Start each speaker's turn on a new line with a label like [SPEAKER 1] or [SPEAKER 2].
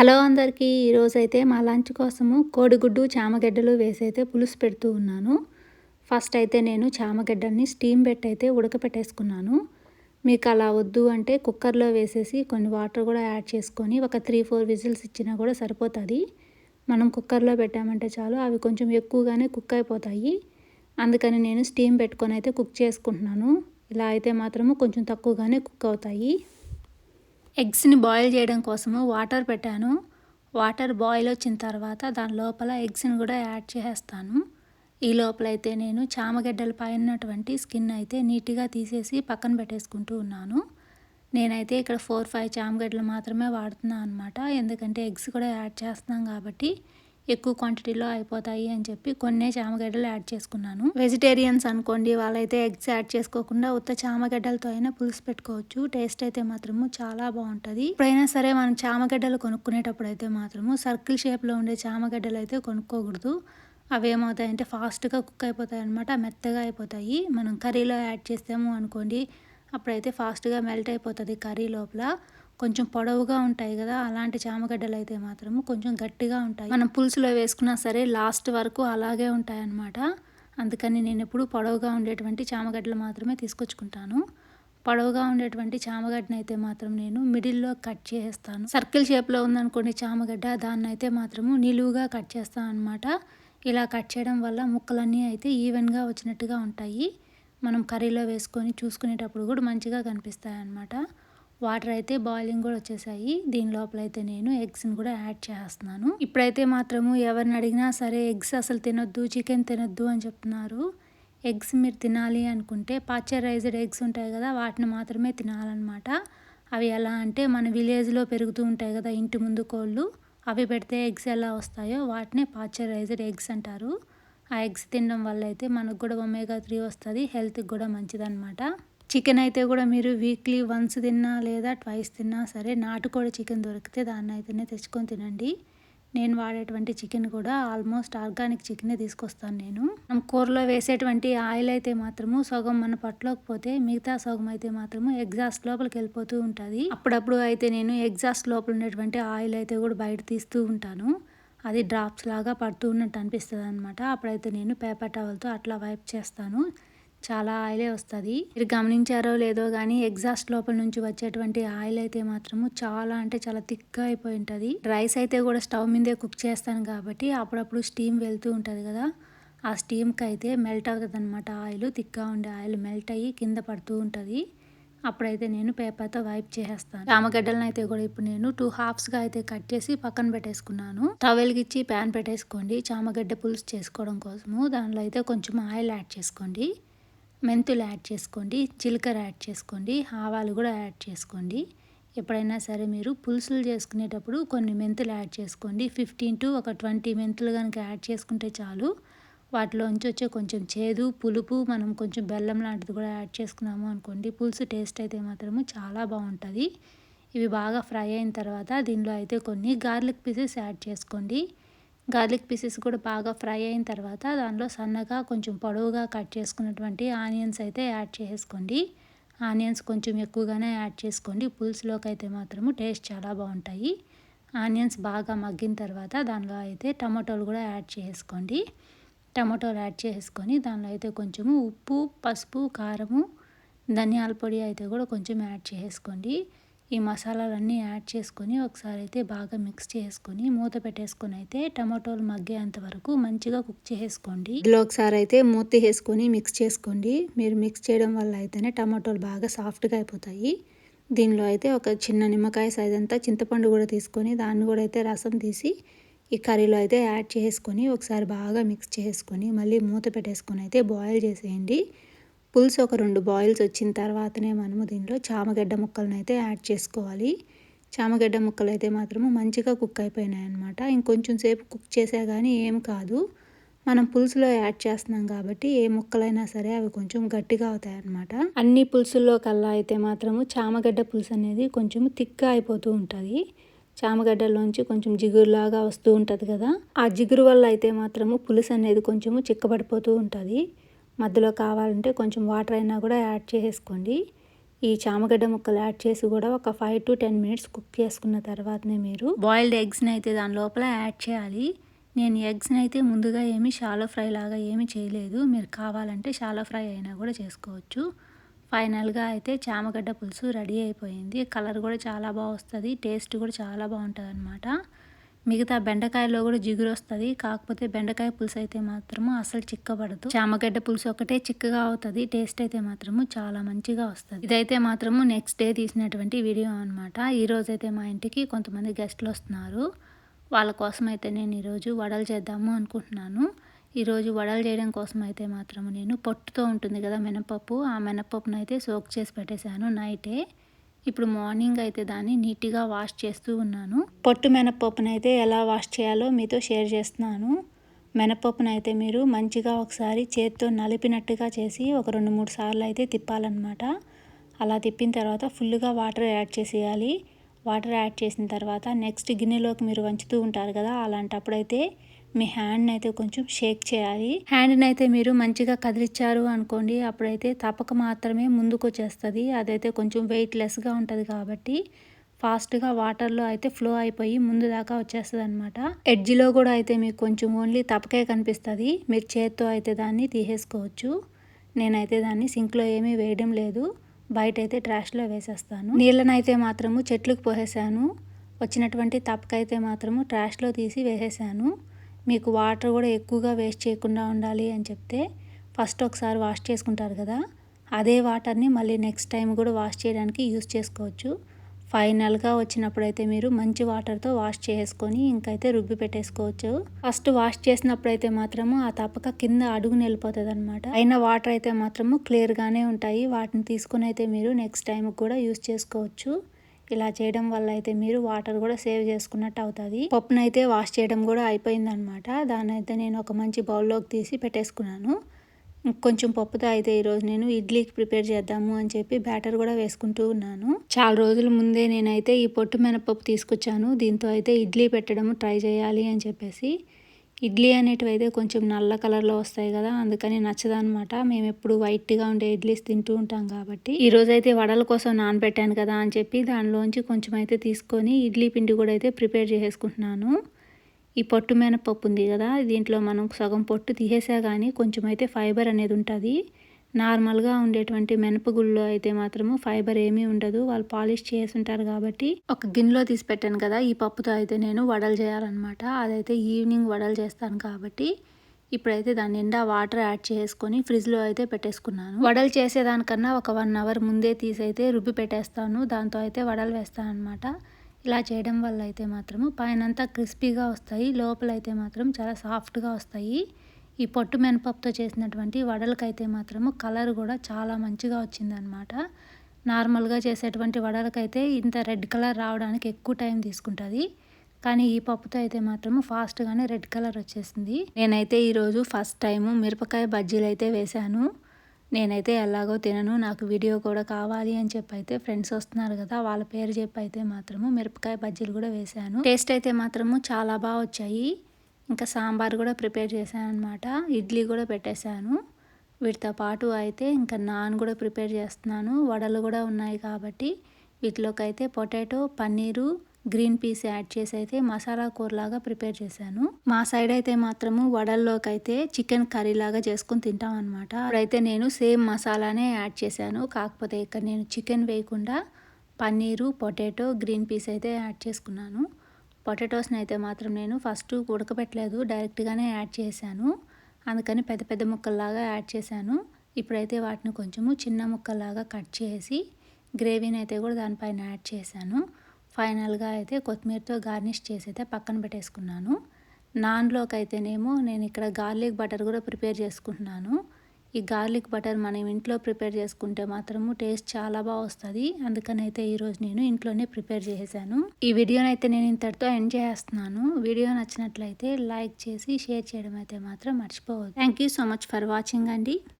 [SPEAKER 1] Hello అందరికీ ఈరోజైతే మా లంచ్ కోసము కోడిగుడ్డు చామగడ్డలు వేసి అయితే పులుసు పెడుతూ ఉన్నాను. ఫస్ట్ అయితే నేను చామగడ్డల్ని స్టీమ్ పెట్టయితే ఉడకపెట్టేసుకున్నాను. మీకు అలా వద్దు అంటే కుక్కర్లో వేసేసి కొన్ని వాటర్ కూడా యాడ్ చేసుకొని ఒక త్రీ ఫోర్ విజిల్స్ ఇచ్చినా కూడా సరిపోతుంది. మనం కుక్కర్లో పెట్టామంటే చాలు అవి కొంచెం ఎక్కువగానే కుక్ అయిపోతాయి. అందుకని నేను స్టీమ్ పెట్టుకొని అయితే కుక్ చేసుకుంటున్నాను. ఇలా అయితే మాత్రము కొంచెం తక్కువగానే కుక్ అవుతాయి. ఎగ్స్ని బాయిల్ చేయడం కోసము వాటర్ పెట్టాను. వాటర్ బాయిల్ వచ్చిన తర్వాత దాని లోపల ఎగ్స్ని కూడా యాడ్ చేసేస్తాను. ఈ లోపల అయితే నేను చామగడ్డల పైనటువంటి స్కిన్ అయితే నీట్గా తీసేసి పక్కన పెట్టేసుకుంటూ ఉన్నాను. నేనైతే ఇక్కడ ఫోర్ ఫైవ్ చామగడ్డలు మాత్రమే వాడుతున్నాను అనమాట ఎందుకంటే ఎగ్స్ కూడా యాడ్ చేస్తున్నాం కాబట్టి ఎక్కువ క్వాంటిటీలో అయిపోతాయి అని చెప్పి కొన్ని చామగడ్డలు యాడ్ చేసుకున్నాను. వెజిటేరియన్స్ అనుకోండి వాళ్ళైతే ఎగ్స్ యాడ్ చేసుకోకుండా ఉత్త చామగడ్డలతో అయినా పులుసు పెట్టుకోవచ్చు. టేస్ట్ అయితే మాత్రము చాలా బాగుంటుంది. ఎప్పుడైనా సరే మనం చామగడ్డలు కొనుక్కునేటప్పుడు అయితే మాత్రము సర్కిల్ షేప్లో ఉండే చామగడ్డలు అయితే కొనుక్కోకూడదు. అవి ఏమవుతాయంటే ఫాస్ట్గా కుక్ అయిపోతాయి అనమాట మెత్తగా అయిపోతాయి. మనం కర్రీలో యాడ్ చేస్తాము అనుకోండి అప్పుడైతే ఫాస్ట్గా మెల్ట్ అయిపోతుంది కర్రీ లోపల. కొంచెం పొడవుగా ఉంటాయి కదా అలాంటి చామగడ్డలు అయితే మాత్రం కొంచెం గట్టిగా ఉంటాయి. మనం పులుసులో వేసుకున్నా సరే లాస్ట్ వరకు అలాగే ఉంటాయి అన్నమాట అందుకని నేను ఎప్పుడు పొడవుగా ఉండేటువంటి చామగడ్డలు మాత్రమే తీసుకొచ్చుకుంటాను. పొడవుగా ఉండేటువంటి చామగడ్డని అయితే మాత్రం నేను మిడిల్లో కట్ చేస్తాను సర్కిల్ షేప్లో ఉందనుకోండి చామగడ్డ దాన్ని అయితే మాత్రము నిలువుగా కట్ చేస్తాను అనమాట ఇలా కట్ చేయడం వల్ల ముక్కలన్నీ అయితే ఈవెన్గా వచ్చినట్టుగా ఉంటాయి. మనం కర్రీలో వేసుకొని చూసుకునేటప్పుడు కూడా మంచిగా కనిపిస్తాయి అన్నమాట వాటర్ అయితే బాయిలింగ్ కూడా వచ్చేసాయి. దీని లోపల అయితే నేను ఎగ్స్ని కూడా యాడ్ చేస్తున్నాను. ఇప్పుడైతే మాత్రము ఎవరిని అడిగినా సరే ఎగ్స్ అసలు తినొద్దు చికెన్ తినొద్దు అని చెప్తున్నారు. ఎగ్స్ మీరు తినాలి అనుకుంటే పాశ్చరైజ్డ్ ఎగ్స్ ఉంటాయి కదా వాటిని మాత్రమే తినాలన్నమాట. అవి ఎలా అంటే మన విలేజ్లో పెరుగుతూ ఉంటాయి కదా ఇంటి ముందు కోళ్ళు. అవి పెడితే ఎగ్స్ ఎలా వస్తాయో వాటినే పాశ్చరైజ్డ్ ఎగ్స్ అంటారు. ఆ ఎగ్స్ తినడం వల్ల అయితే మనకు కూడా ఒమేగా త్రీ వస్తుంది హెల్త్కి కూడా మంచిదన్నమాట. చికెన్ అయితే కూడా మీరు వీక్లీ వన్స్ తిన్నా లేదా ట్వైస్ తిన్నా సరే నాటుకోడి చికెన్ దొరికితే దాన్ని అయితేనే తెచ్చుకొని తినండి. నేను వాడేటువంటి చికెన్ కూడా ఆల్మోస్ట్ ఆర్గానిక్ చికెనే తీసుకొస్తాను నేను. మనం కూరలో వేసేటువంటి ఆయిల్ అయితే మాత్రము సగం మన పట్టులోకిపోతే మిగతా సగం అయితే మాత్రము ఎగ్జాస్ట్ లోపలికి వెళ్ళిపోతూ ఉంటుంది. అప్పుడప్పుడు అయితే నేను ఎగ్జాస్ట్ లోపల ఉన్నటువంటి ఆయిల్ అయితే కూడా బయట తీస్తూ ఉంటాను. అది డ్రాప్స్ లాగా పడుతూ ఉన్నట్టు అనిపిస్తుంది అనమాట అప్పుడైతే నేను పేపర్ టవల్తో అట్లా వైప్ చేస్తాను. చాలా ఆయిలే వస్తుంది. మీరు గమనించారో లేదో కానీ ఎగ్జాస్ట్ లోపల నుంచి వచ్చేటువంటి ఆయిల్ అయితే మాత్రము చాలా అంటే చాలా థిక్గా అయిపోయి ఉంటుంది రైస్ అయితే కూడా స్టవ్ మీదే కుక్ చేస్తాను కాబట్టి అప్పుడప్పుడు స్టీమ్ వెళ్తూ ఉంటుంది కదా. ఆ స్టీమ్కి అయితే మెల్ట్ అవుతుంది అనమాట ఆయిల్. థిక్గా ఉండే ఆయిల్ మెల్ట్ అయ్యి కింద పడుతూ ఉంటుంది. అప్పుడైతే నేను పేపర్తో వైప్ చేసేస్తాను. రామగడ్డలను అయితే కూడా ఇప్పుడు నేను టూ హాఫ్స్గా అయితే కట్ చేసి పక్కన పెట్టేసుకున్నాను. టవెల్కి ఇచ్చి ప్యాన్ పెట్టేసుకోండి. చామగడ్డ పులుసు చేసుకోవడం కోసము. దానిలో అయితే కొంచెం ఆయిల్ యాడ్ చేసుకోండి. మెంతులు యాడ్ చేసుకోండి జీలకర్ర యాడ్ చేసుకోండి ఆవాలు కూడా యాడ్ చేసుకోండి. ఎప్పుడైనా సరే మీరు పులుసులు చేసుకునేటప్పుడు కొన్ని మెంతులు యాడ్ చేసుకోండి. ఫిఫ్టీన్ టు ఒక ట్వంటీ మెంతులు కనుక యాడ్ చేసుకుంటే చాలు. వాటిలోంచి వచ్చే కొంచెం చేదు పులుపు మనం కొంచెం బెల్లం లాంటిది కూడా యాడ్ చేసుకున్నాము అనుకోండి పులుసు టేస్ట్ అయితే మాత్రము చాలా బాగుంటుంది. ఇవి బాగా ఫ్రై అయిన తర్వాత దీనిలో అయితే కొన్ని గార్లిక్ పీసెస్ యాడ్ చేసుకోండి. గార్లిక్ పీసెస్ కూడా బాగా ఫ్రై అయిన తర్వాత దానిలో సన్నగా కొంచెం పొడవుగా కట్ చేసుకున్నటువంటి ఆనియన్స్ అయితే యాడ్ చేసుకోండి. ఆనియన్స్ కొంచెం ఎక్కువగానే యాడ్ చేసుకోండి. పులుసులోకి అయితే మాత్రము టేస్ట్ చాలా బాగుంటాయి. ఆనియన్స్ బాగా మగ్గిన తర్వాత దానిలో అయితే టమాటోలు కూడా యాడ్ చేసుకోండి. టమాటోలు యాడ్ చేసుకొని దానిలో అయితే కొంచెము ఉప్పు పసుపు కారము ధనియాల పొడి అయితే కూడా కొంచెం యాడ్ చేసుకోండి. ఈ మసాలాలన్నీ యాడ్ చేసుకొని ఒకసారి అయితే బాగా మిక్స్ చేసుకొని మూత పెట్టేసుకొని అయితే టమాటోలు మగ్గేంత వరకు మంచిగా కుక్ చేసుకోండి. ఇందులో ఒకసారి అయితే మూత వేసుకొని మిక్స్ చేసుకోండి. మీరు మిక్స్ చేయడం వల్ల అయితేనే టమాటోలు బాగా సాఫ్ట్గా అయిపోతాయి. దీనిలో అయితే ఒక చిన్న నిమ్మకాయ సైజ్ అంతా చింతపండు కూడా తీసుకొని దాన్ని కూడా అయితే రసం తీసి ఈ కర్రీలో అయితే యాడ్ చేసుకొని ఒకసారి బాగా మిక్స్ చేసుకొని మళ్ళీ మూత పెట్టేసుకొని అయితే బాయిల్ చేసేయండి. పులుసు ఒక రెండు బాయిల్స్ వచ్చిన తర్వాతనే మనము దీనిలో చామగడ్డ ముక్కలను అయితే యాడ్ చేసుకోవాలి. చామగడ్డ ముక్కలు అయితే మాత్రము మంచిగా కుక్ అయిపోయినాయి అనమాట ఇంకొంచెం సేపు కుక్ చేసా కానీ ఏం కాదు. మనం పులుసులో యాడ్ చేస్తున్నాం కాబట్టి ఏ ముక్కలైనా సరే అవి కొంచెం గట్టిగా అవుతాయి అనమాట అన్ని పులుసుల్లో కల్లా అయితే మాత్రము చామగడ్డ పులుసు అనేది కొంచెం థిక్గా అయిపోతూ ఉంటుంది. చామగడ్డలోంచి కొంచెం జిగురులాగా వస్తూ ఉంటుంది కదా. ఆ జిగురు వల్ల అయితే మాత్రము పులుసు అనేది కొంచెము చిక్కబడిపోతూ ఉంటుంది. మధ్యలో కావాలంటే కొంచెం వాటర్ అయినా కూడా యాడ్ చేసేసుకోండి ఈ చామగడ్డ ముక్కలు యాడ్ చేసి కూడా ఒక five to ten minutes cook చేసుకున్న తర్వాతనే మీరు బాయిల్డ్ ఎగ్స్ని అయితే దాని లోపల యాడ్ చేయాలి. నేను ఎగ్స్ని అయితే ముందుగా ఏమి షాలో ఫ్రై లాగా ఏమి చేయలేదు. మీరు కావాలంటే షాలో ఫ్రై అయినా కూడా చేసుకోవచ్చు. ఫైనల్గా అయితే చామగడ్డ పులుసు రెడీ అయిపోయింది. కలర్ కూడా చాలా బాగా వస్తుంది. టేస్ట్ కూడా చాలా బాగుంటుంది అనమాట మిగతా బెండకాయలో కూడా జిగురు వస్తుంది. కాకపోతే బెండకాయ పులుసు అయితే మాత్రము అసలు చిక్కబడదు. చామగడ్డ పులుసు ఒకటే చిక్కగా అవుతుంది. టేస్ట్ అయితే మాత్రము చాలా మంచిగా వస్తుంది. ఇదైతే మాత్రము నెక్స్ట్ డే తీసినటువంటి వీడియో అనమాట ఈ అయితే మా ఇంటికి కొంతమంది గెస్ట్లు వస్తున్నారు. వాళ్ళ కోసం అయితే నేను ఈరోజు వడలు చేద్దాము అనుకుంటున్నాను. ఈరోజు వడలు చేయడం కోసం అయితే మాత్రం నేను పొట్టుతో ఉంటుంది కదా మినపప్పు. ఆ మినపప్పును అయితే సోక్ చేసి పెట్టేశాను నైటే. ఇప్పుడు మార్నింగ్ అయితే దాన్ని నీట్గా వాష్ చేస్తూ ఉన్నాను. పొట్టు మినపప్పునైతే అయితే ఎలా వాష్ చేయాలో మీతో షేర్ చేస్తున్నాను. మినపప్పునైతే అయితే మీరు మంచిగా ఒకసారి చేత్తో నలిపినట్టుగా చేసి ఒక రెండు మూడు సార్లు అయితే తిప్పాలన్నమాట. అలా తిప్పిన తర్వాత ఫుల్గా వాటర్ యాడ్ చేసేయాలి. వాటర్ యాడ్ చేసిన తర్వాత నెక్స్ట్ గిన్నెలోకి మీరు వంచుతూ ఉంటారు కదా అలాంటప్పుడైతే మీ హ్యాండ్ని అయితే కొంచెం షేక్ చేయాలి. హ్యాండ్ని అయితే మీరు మంచిగా కదిలిచ్చారు అనుకోండి అప్పుడైతే తప్పక మాత్రమే ముందుకు వచ్చేస్తుంది. అదైతే కొంచెం వెయిట్ లెస్గా ఉంటుంది కాబట్టి ఫాస్ట్గా వాటర్లో అయితే ఫ్లో అయిపోయి ముందు దాకా వచ్చేస్తుంది అనమాట ఎడ్జిలో కూడా అయితే మీకు కొంచెం ఓన్లీ తప్పకే కనిపిస్తుంది. మీరు చేత్తో అయితే దాన్ని తీసేసుకోవచ్చు. నేనైతే దాన్ని సింక్లో ఏమీ వేయడం లేదు. బయట అయితే ట్రాష్లో వేసేస్తాను. నీళ్ళనైతే మాత్రము చెట్లకు పోసేసాను. వచ్చినటువంటి తప్పకైతే మాత్రము ట్రాష్లో తీసి వేసేసాను. మీకు వాటర్ కూడా ఎక్కువగా వేస్ట్ చేయకుండా ఉండాలి అని చెప్తే ఫస్ట్ ఒకసారి వాష్ చేసుకుంటారు కదా అదే వాటర్ని మళ్ళీ నెక్స్ట్ టైం కూడా వాష్ చేయడానికి యూస్ చేసుకోవచ్చు. ఫైనల్గా వచ్చినప్పుడైతే మీరు మంచి వాటర్తో వాష్ చేసుకొని ఇంకైతే రుబ్బి పెట్టేసుకోవచ్చు. ఫస్ట్ వాష్ చేసినప్పుడైతే మాత్రము ఆ తప్పక కింద అడుగుని వెళ్ళిపోతుంది అనమాట అయిన వాటర్ అయితే మాత్రము క్లియర్గానే ఉంటాయి. వాటిని తీసుకుని అయితే మీరు నెక్స్ట్ టైం కూడా యూస్ చేసుకోవచ్చు. ఇలా చేయడం వల్ల అయితే మీరు వాటర్ కూడా సేవ్ చేసుకున్నట్టు అవుతుంది. పప్పునైతే వాష్ చేయడం కూడా అయిపోయిందనమాట. దాన్ని అయితే నేను ఒక మంచి బౌల్లోకి తీసి పెట్టేసుకున్నాను. కొంచెం పప్పుతో అయితే ఈరోజు నేను ఇడ్లీకి ప్రిపేర్ చేద్దాము అని చెప్పి బ్యాటర్ కూడా వేసుకుంటూ ఉన్నాను. చాలా రోజుల ముందే నేనైతే ఈ పొట్టు మినపప్పు తీసుకొచ్చాను. దీంతో అయితే ఇడ్లీ పెట్టడం ట్రై చేయాలి అని చెప్పేసి ఇడ్లీ అనేటివి అయితే కొంచెం నల్ల కలర్లో వస్తాయి కదా అందుకని నచ్చదనమాట మేము ఎప్పుడు వైట్గా ఉండే ఇడ్లీస్ తింటూ ఉంటాం కాబట్టి. ఈరోజు అయితే వడల కోసం నానబెట్టాను కదా అని చెప్పి దానిలోంచి కొంచెం అయితే తీసుకొని ఇడ్లీ పిండి కూడా అయితే ప్రిపేర్ చేసేసుకుంటున్నాను. ఈ పొట్టు మినపప్పు ఉంది కదా దీంట్లో మనం సగం పొట్టు తీసేసా కానీ కొంచెం అయితే ఫైబర్ అనేది ఉంటుంది. నార్మల్గా ఉండేటువంటి మినపగుళ్ళు అయితే మాత్రము ఫైబర్ ఏమీ ఉండదు. వాళ్ళు పాలిష్ చేసి ఉంటారు కాబట్టి ఒక గిన్నెలో తీసి పెట్టాను కదా ఈ పప్పుతో అయితే నేను వడలు చేయాలన్నమాట. అదైతే ఈవినింగ్ వడలు చేస్తాను కాబట్టి ఇప్పుడైతే దాని నిండా వాటర్ యాడ్ చేసుకొని ఫ్రిడ్జ్లో అయితే పెట్టేసుకున్నాను. వడలు చేసేదానికన్నా ఒక వన్ అవర్ ముందే తీసి అయితే రుబ్బి పెట్టేస్తాను. దాంతో అయితే వడలు వేస్తాను అనమాట ఇలా చేయడం వల్ల అయితే మాత్రము పైనంతా క్రిస్పీగా వస్తాయి. లోపల అయితే మాత్రం చాలా సాఫ్ట్గా వస్తాయి. ఈ పొట్టు మినపప్పుతో చేసినటువంటి వడలకైతే మాత్రము కలర్ కూడా చాలా మంచిగా వచ్చిందనమాట నార్మల్గా చేసేటువంటి వడలకైతే ఇంత రెడ్ కలర్ రావడానికి ఎక్కువ టైం తీసుకుంటుంది. కానీ ఈ పప్పుతో అయితే మాత్రము ఫాస్ట్గానే రెడ్ కలర్ వచ్చేసింది. నేనైతే ఈరోజు ఫస్ట్ టైము మిరపకాయ బజ్జీలు అయితే వేశాను నేనైతే ఎలాగో తినను నాకు వీడియో కూడా కావాలి అని చెప్పి అయితే ఫ్రెండ్స్ వస్తున్నారు కదా వాళ్ళ పేరు చెప్పి అయితే మాత్రము మిరపకాయ బజ్జీలు కూడా వేశాను టేస్ట్ అయితే మాత్రము చాలా బాగా వచ్చాయి. ఇంకా సాంబార్ కూడా ప్రిపేర్ చేశాను అనమాట ఇడ్లీ కూడా పెట్టేశాను. వీటితో పాటు అయితే ఇంకా నాన్ కూడా ప్రిపేర్ చేస్తున్నాను. వడలు కూడా ఉన్నాయి కాబట్టి వీటిలోకి అయితే potato paneer green peas add చేసి అయితే మసాలా కూరలాగా ప్రిపేర్ చేశాను. మా సైడ్ అయితే మాత్రము వడల్లోకి అయితే చికెన్ కర్రీ లాగా చేసుకుని తింటాం అనమాట అప్పుడైతే నేను సేమ్ మసాలానే యాడ్ చేశాను. కాకపోతే ఇక్కడ నేను చికెన్ వేయకుండా పన్నీరు పొటాటో గ్రీన్ పీస్ అయితే యాడ్ చేసుకున్నాను. పొటాటోస్ని అయితే మాత్రం నేను ఫస్ట్ ఉడకబెట్టలేదు డైరెక్ట్గానే యాడ్ చేశాను. అందుకని పెద్ద పెద్ద ముక్కల్లాగా యాడ్ చేశాను. ఇప్పుడైతే వాటిని కొంచెము చిన్న ముక్కల్లాగా కట్ చేసి గ్రేవీని అయితే కూడా దానిపైన యాడ్ చేశాను. ఫైనల్గా అయితే కొత్తిమీరతో గార్నిష్ చేసి అయితే పక్కన పెట్టేసుకున్నాను. నాన్లోకి అయితేనేమో నేను ఇక్కడ గార్లిక్ బటర్ కూడా ప్రిపేర్ చేసుకుంటున్నాను. ఈ గార్లిక్ బటర్ మనం ఇంట్లో ప్రిపేర్ చేసుకుంటే మాత్రము టేస్ట్ చాలా బాగా వస్తుంది. అందుకని అయితే ఈరోజు నేను ఇంట్లోనే ప్రిపేర్ చేశాను ఈ వీడియోనైతే నేను ఇంతటితో ఎండ్ చేస్తున్నాను. వీడియో నచ్చినట్లయితే లైక్ చేసి షేర్ చేయడం అయితే మాత్రం మర్చిపోవద్దు. Thank you so much for watching అండి.